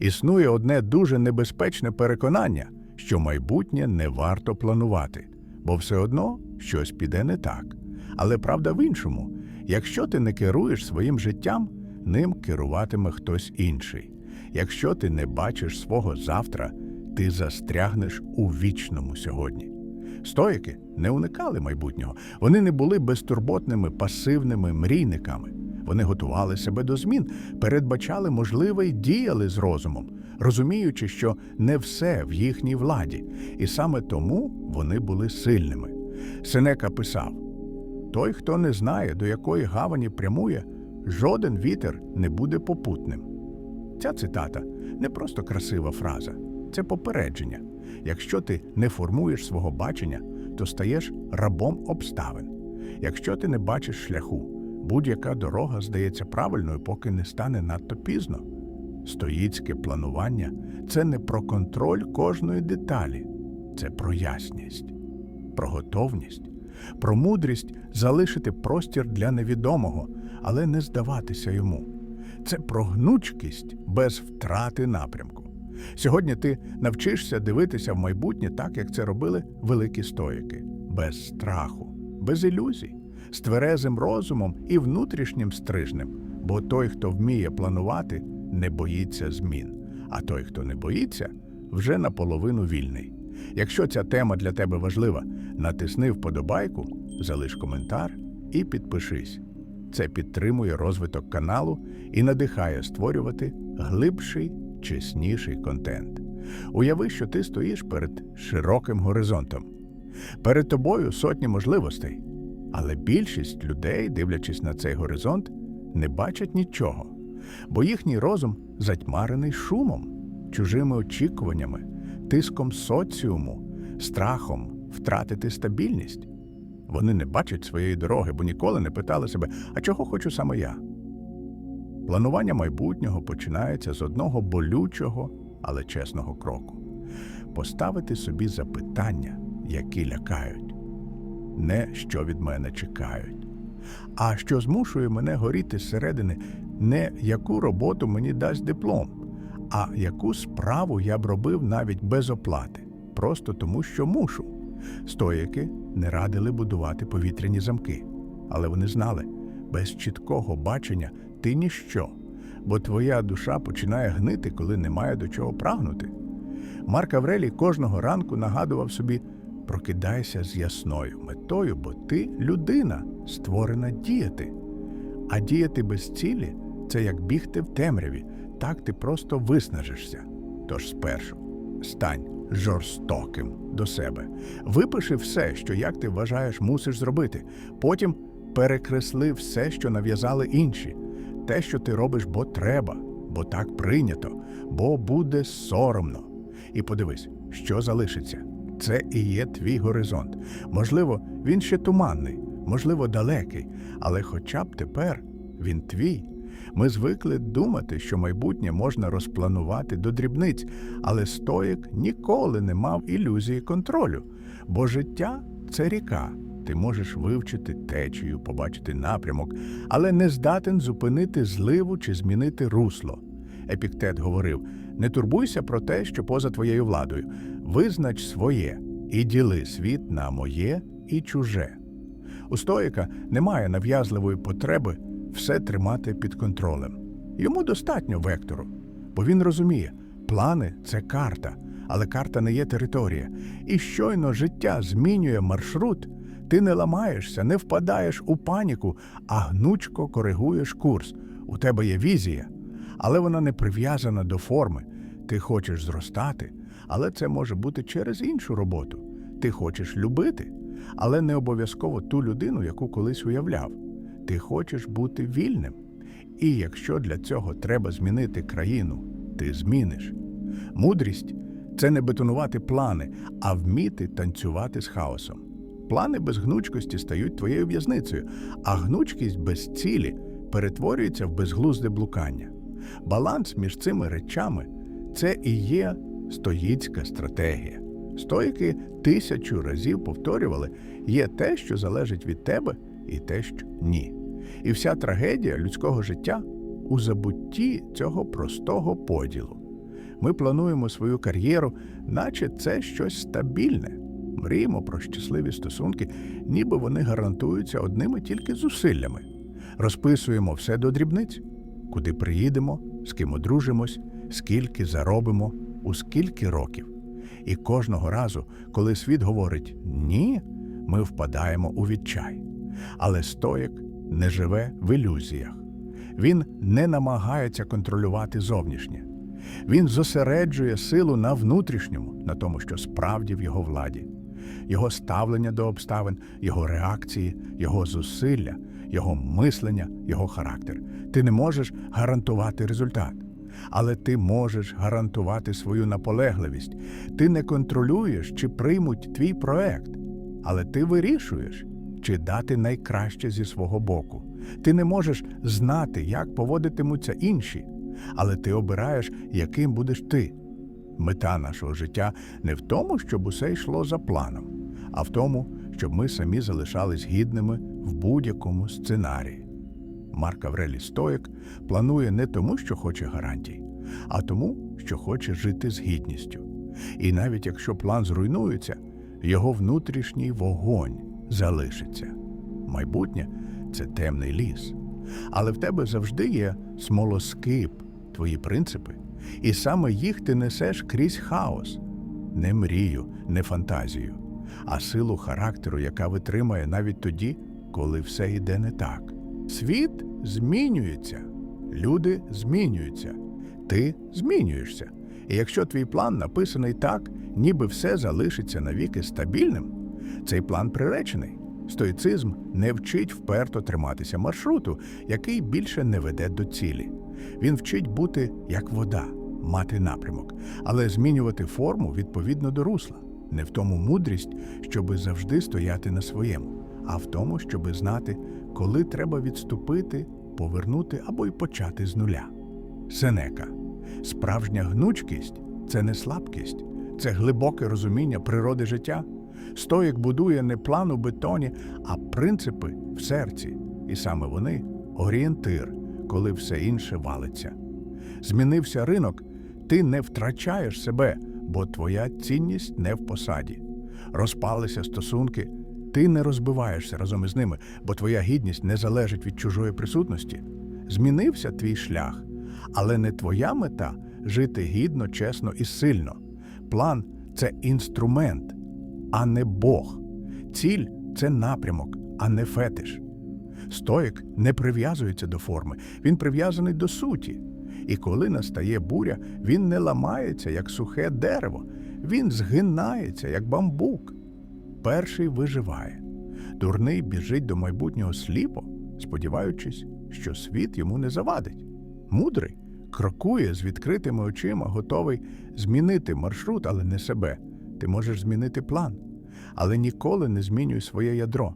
Існує одне дуже небезпечне переконання, що майбутнє не варто планувати, бо все одно щось піде не так. Але правда в іншому: якщо ти не керуєш своїм життям, ним керуватиме хтось інший. Якщо ти не бачиш свого завтра, ти застрягнеш у вічному сьогодні. Стоїки не уникали майбутнього. Вони не були безтурботними пасивними мрійниками. Вони готували себе до змін, передбачали можливе й діяли з розумом, розуміючи, що не все в їхній владі, і саме тому вони були сильними. Сенека писав: той, хто не знає, до якої гавані прямує, жоден вітер не буде попутним. Ця цитата не просто красива фраза, це попередження. Якщо ти не формуєш свого бачення, то стаєш рабом обставин. Якщо ти не бачиш шляху, будь-яка дорога здається правильною, поки не стане надто пізно. Стоїцьке планування це не про контроль кожної деталі, це про ясність, про готовність, про мудрість залишити простір для невідомого, але не здаватися йому. Це про гнучкість без втрати напрямку. Сьогодні ти навчишся дивитися в майбутнє так, як це робили великі стоїки, без страху, без ілюзій, з тверезим розумом і внутрішнім стрижнем. Бо той, хто вміє планувати, не боїться змін, а той, хто не боїться, вже наполовину вільний. Якщо ця тема для тебе важлива, натисни вподобайку, залиш коментар і підпишись. Це підтримує розвиток каналу і надихає створювати глибший, чесніший контент. Уяви, що ти стоїш перед широким горизонтом. Перед тобою сотні можливостей, але більшість людей, дивлячись на цей горизонт, не бачать нічого, бо їхній розум затьмарений шумом, чужими очікуваннями, тиском соціуму, страхом втратити стабільність. Вони не бачать своєї дороги, бо ніколи не питали себе, а чого хочу саме я. Планування майбутнього починається з одного болючого, але чесного кроку поставити собі запитання, які лякають, не що від мене чекають, а що змушує мене горіти зсередини, не яку роботу мені дасть диплом, а яку справу я б робив навіть без оплати, просто тому, що мушу. Стоїки не радили будувати повітряні замки, але вони знали, без чіткого бачення ти ніщо, бо твоя душа починає гнити, коли немає до чого прагнути. Марк Аврелій кожного ранку нагадував собі: прокидайся з ясною метою, бо ти людина, створена діяти. А діяти без цілі це як бігти в темряві, так ти просто виснажишся. Тож спершу стань жорстоким до себе. Випиши все, що як ти вважаєш, мусиш зробити. Потім перекресли все, що нав'язали інші, те, що ти робиш, бо треба, бо так прийнято, бо буде соромно. І подивись, що залишиться. Це і є твій горизонт. Можливо, він ще туманний, можливо, далекий, але хоча б тепер він твій. Ми звикли думати, що майбутнє можна розпланувати до дрібниць, але стоїк ніколи не мав ілюзії контролю, бо життя це ріка. Ти можеш вивчити течію, побачити напрямок, але не здатен зупинити зливу чи змінити русло. Епіктет говорив: не турбуйся про те, що поза твоєю владою, визнач своє і діли світ на моє і чуже. У стоїка немає нав'язливої потреби все тримати під контролем. Йому достатньо вектору, бо він розуміє, плани це карта, але карта не є територія. І щойно життя змінює маршрут, ти не ламаєшся, не впадаєш у паніку, а гнучко коригуєш курс. У тебе є візія, але вона не прив'язана до форми. Ти хочеш зростати, але це може бути через іншу роботу. Ти хочеш любити, але не обов'язково ту людину, яку колись уявляв. Ти хочеш бути вільним. І якщо для цього треба змінити країну, ти зміниш. Мудрість це не бетонувати плани, а вміти танцювати з хаосом. Плани без гнучкості стають твоєю в'язницею, а гнучкість без цілі перетворюється в безглузде блукання. Баланс між цими речами це і є стоїцька стратегія. Стоїки тисячу разів повторювали, є те, що залежить від тебе, і те, що ні. І вся трагедія людського життя у забутті цього простого поділу. Ми плануємо свою кар'єру, наче це щось стабільне. Мріємо про щасливі стосунки, ніби вони гарантуються одними тільки зусиллями. Розписуємо все до дрібниць, куди приїдемо, з ким одружимось, скільки заробимо, у скільки років. І кожного разу, коли світ говорить ні, ми впадаємо у відчай. Але стоїк не живе в ілюзіях. Він не намагається контролювати зовнішнє. Він зосереджує силу на внутрішньому, на тому, що справді в його владі. Його ставлення до обставин, його реакції, його зусилля, його мислення, його характер. Ти не можеш гарантувати результат, але ти можеш гарантувати свою наполегливість. Ти не контролюєш, чи приймуть твій проект, але ти вирішуєш, чи дати найкраще зі свого боку. Ти не можеш знати, як поводитимуться інші, але ти обираєш, яким будеш ти. Мета нашого життя не в тому, щоб усе йшло за планом, а в тому, щоб ми самі залишались гідними в будь-якому сценарії. Марк Аврелій Стоїк планує не тому, що хоче гарантій, а тому, що хоче жити з гідністю. І навіть якщо план зруйнується, його внутрішній вогонь залишиться. Майбутнє це темний ліс. Але в тебе завжди є смолоскип, твої принципи, і саме їх ти несеш крізь хаос, не мрію, не фантазію, а силу характеру, яка витримає навіть тоді, коли все йде не так. Світ змінюється, люди змінюються, ти змінюєшся. І якщо твій план написаний так, ніби все залишиться навіки стабільним, цей план приречений. Стоїцизм не вчить вперто триматися маршруту, який більше не веде до цілі. Він вчить бути як вода, мати напрямок, але змінювати форму відповідно до русла. Не в тому мудрість, щоби завжди стояти на своєму, а в тому, щоби знати, коли треба відступити, повернути або й почати з нуля. Сенека. Справжня гнучкість це не слабкість, це глибоке розуміння природи життя. Стоїк будує не план у бетоні, а принципи в серці. І саме вони орієнтир, коли все інше валиться. Змінився ринок, ти не втрачаєш себе, бо твоя цінність не в посаді. Розпалися стосунки, ти не розбиваєшся разом із ними, бо твоя гідність не залежить від чужої присутності. Змінився твій шлях, але не твоя мета жити гідно, чесно і сильно. План це інструмент, а не Бог. Ціль це напрямок, а не фетиш. Стоїк не прив'язується до форми, він прив'язаний до суті. І коли настає буря, він не ламається, як сухе дерево, він згинається, як бамбук. Перший виживає. Дурний біжить до майбутнього сліпо, сподіваючись, що світ йому не завадить. Мудрий крокує з відкритими очима, готовий змінити маршрут, але не себе. Ти можеш змінити план, але ніколи не змінюй своє ядро.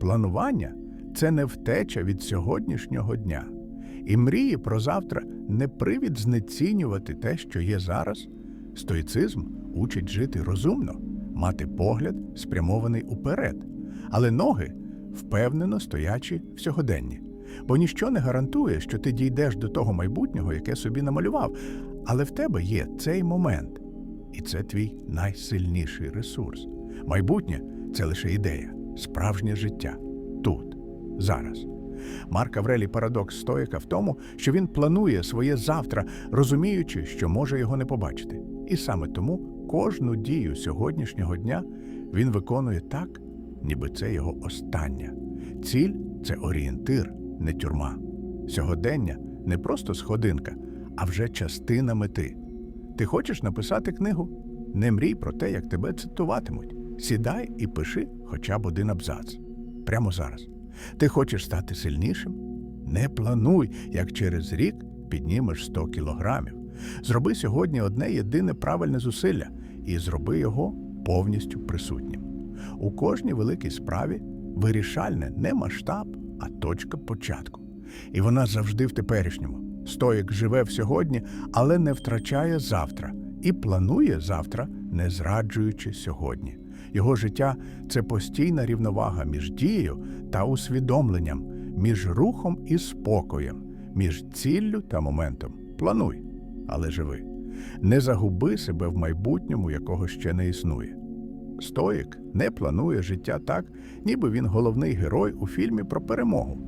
Планування це не втеча від сьогоднішнього дня. І мрії про завтра не привід знецінювати те, що є зараз. Стоїцизм учить жити розумно, мати погляд, спрямований уперед, але ноги впевнено стоячі в сьогоденні. Бо ніщо не гарантує, що ти дійдеш до того майбутнього, яке собі намалював, але в тебе є цей момент, і це твій найсильніший ресурс. Майбутнє це лише ідея, справжнє життя тут, зараз. Марк Аврелій парадокс стоїка в тому, що він планує своє завтра, розуміючи, що може його не побачити. І саме тому кожну дію сьогоднішнього дня він виконує так, ніби це його остання. Ціль це орієнтир, не тюрма. Сьогодення не просто сходинка, а вже частина мети. Ти хочеш написати книгу? Не мрій про те, як тебе цитуватимуть. Сідай і пиши хоча б один абзац. Прямо зараз. Ти хочеш стати сильнішим? Не плануй, як через рік піднімеш 100 кілограмів. Зроби сьогодні одне єдине правильне зусилля і зроби його повністю присутнім. У кожній великій справі вирішальне не масштаб, а точка початку. І вона завжди в теперішньому. Стоїк живе в сьогодні, але не втрачає завтра і планує завтра, не зраджуючи сьогодні. Його життя це постійна рівновага між дією та усвідомленням, між рухом і спокоєм, між ціллю та моментом. Плануй, але живи. Не загуби себе в майбутньому, якого ще не існує. Стоїк не планує життя так, ніби він головний герой у фільмі про перемогу.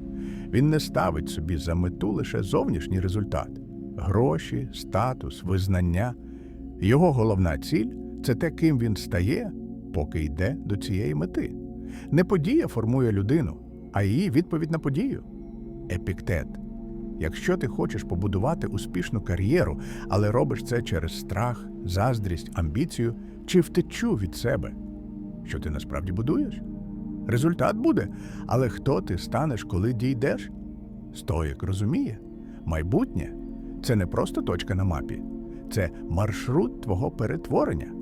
Він не ставить собі за мету лише зовнішній результат гроші, статус, визнання. Його головна ціль це те, ким він стає, поки йде до цієї мети. Не подія формує людину, а її відповідь на подію. Епіктет. Якщо ти хочеш побудувати успішну кар'єру, але робиш це через страх, заздрість, амбіцію чи втечу від себе, що ти насправді будуєш? Результат буде, але хто ти станеш, коли дійдеш? Стоїк розуміє, майбутнє це не просто точка на мапі, це маршрут твого перетворення,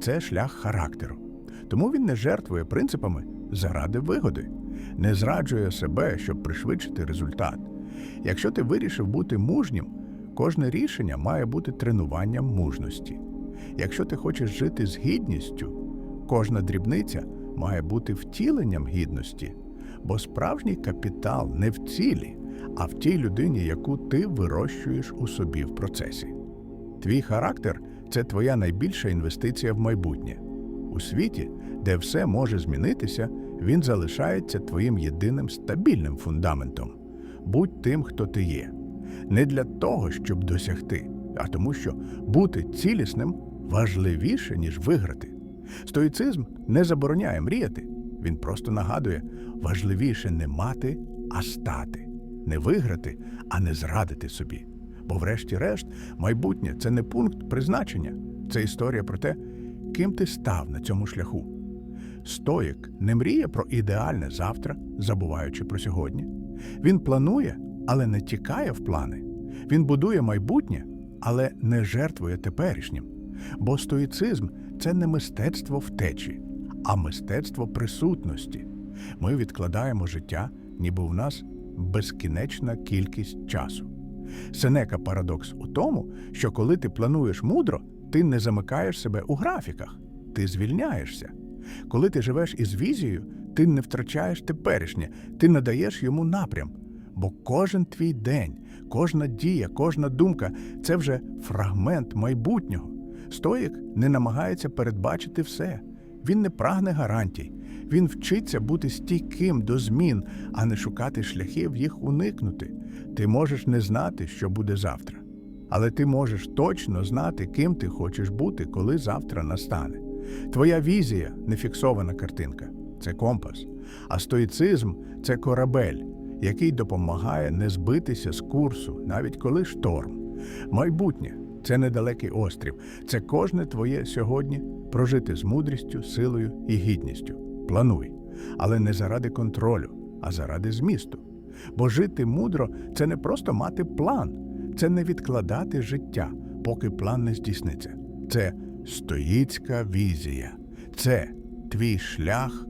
це шлях характеру. Тому він не жертвує принципами заради вигоди, не зраджує себе, щоб пришвидшити результат. Якщо ти вирішив бути мужнім, кожне рішення має бути тренуванням мужності. Якщо ти хочеш жити з гідністю, кожна дрібниця має бути втіленням гідності, бо справжній капітал не в цілі, а в тій людині, яку ти вирощуєш у собі в процесі. Твій характер це твоя найбільша інвестиція в майбутнє. У світі, де все може змінитися, він залишається твоїм єдиним стабільним фундаментом. Будь тим, хто ти є. Не для того, щоб досягти, а тому, що бути цілісним важливіше, ніж виграти. Стоїцизм не забороняє мріяти. Він просто нагадує, важливіше не мати, а стати, не виграти, а не зрадити собі. Бо, врешті-решт, майбутнє це не пункт призначення, це історія про те, ким ти став на цьому шляху. Стоїк не мріє про ідеальне завтра, забуваючи про сьогодні. Він планує, але не тікає в плани. Він будує майбутнє, але не жертвує теперішнім. Бо стоїцизм це не мистецтво втечі, а мистецтво присутності. Ми відкладаємо життя, ніби в нас безкінечна кількість часу. Сенека парадокс у тому, що коли ти плануєш мудро, ти не замикаєш себе у графіках, ти звільняєшся. Коли ти живеш із візією, ти не втрачаєш теперішнє, ти надаєш йому напрям. Бо кожен твій день, кожна дія, кожна думка це вже фрагмент майбутнього. Стоїк не намагається передбачити все. Він не прагне гарантій. Він вчиться бути стійким до змін, а не шукати шляхів їх уникнути. Ти можеш не знати, що буде завтра. Але ти можеш точно знати, ким ти хочеш бути, коли завтра настане. Твоя візія не фіксована картинка, це компас. А стоїцизм це корабель, який допомагає не збитися з курсу, навіть коли шторм. Майбутнє це недалекий острів, це кожне твоє сьогодні прожити з мудрістю, силою і гідністю. Плануй, але не заради контролю, а заради змісту. Бо жити мудро це не просто мати план, це не відкладати життя, поки план не здійсниться. Це стоїцька візія, це твій шлях